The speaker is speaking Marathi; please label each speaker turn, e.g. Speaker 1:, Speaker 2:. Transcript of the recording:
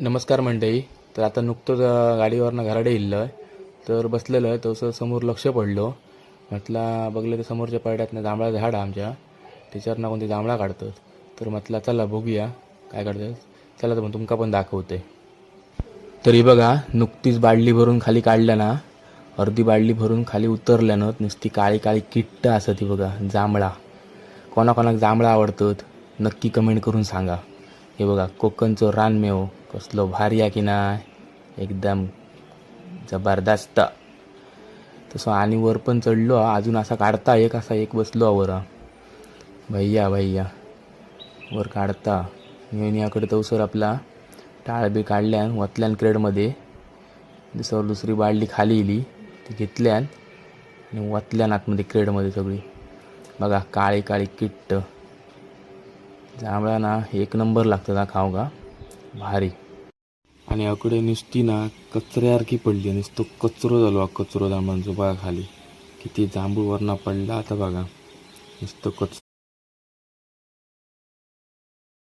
Speaker 1: नमस्कार मंडळी. तर आता नुकतंच गाडीवरनं घराडे इल्लं आहे तर बसलेलं आहे तसं समोर लक्ष पडलो. म्हटला बघलं तर समोरच्या पडड्यातनं जांभळा झाड आहे आमच्या. त्याच्यावर ना कोणते जांभळा काढतात तर म्हटलं चला बघूया. काय काढतात चला तर मग तुमका पण दाखवते. तरी बघा नुकतीच बाडली भरून खाली काढल्या ना अर्धी बाडली भरून खाली उतरल्यानं नुसती काळी काळी किट्ट असं ती बघा जांभळा. कोणाकोणाक जांभळा आवडतात नक्की कमेंट करून सांगा. हे बघा कोकणचं रानमेव. कसलो भारी आहे की नाही एकदम जबरदस्त. तसं आणि वर पण चढलो अजून असा काढता एक असा एक बसलो वर. भैया भैया. वर काढता. याकडे सर आपला टाळ बी काढल्यान वतल्यान क्रेडमध्ये. दुसर दुसरी बाळली खाली इली ती घेतल्यान आणि वतल्यान आतमध्ये क्रेडमध्ये सगळी. बघा काळी काळी किट्ट. जांभळा ना एक नंबर लागतं ना खाऊ का भारी. आणि अकडे नुसती ना कचऱ्यासारखी पडली. नुसतं कचरो झालो हा कचरो जांभळांचो बघा खाली. किती जांभूळ वरना पडला आता बघा. नुसतं कच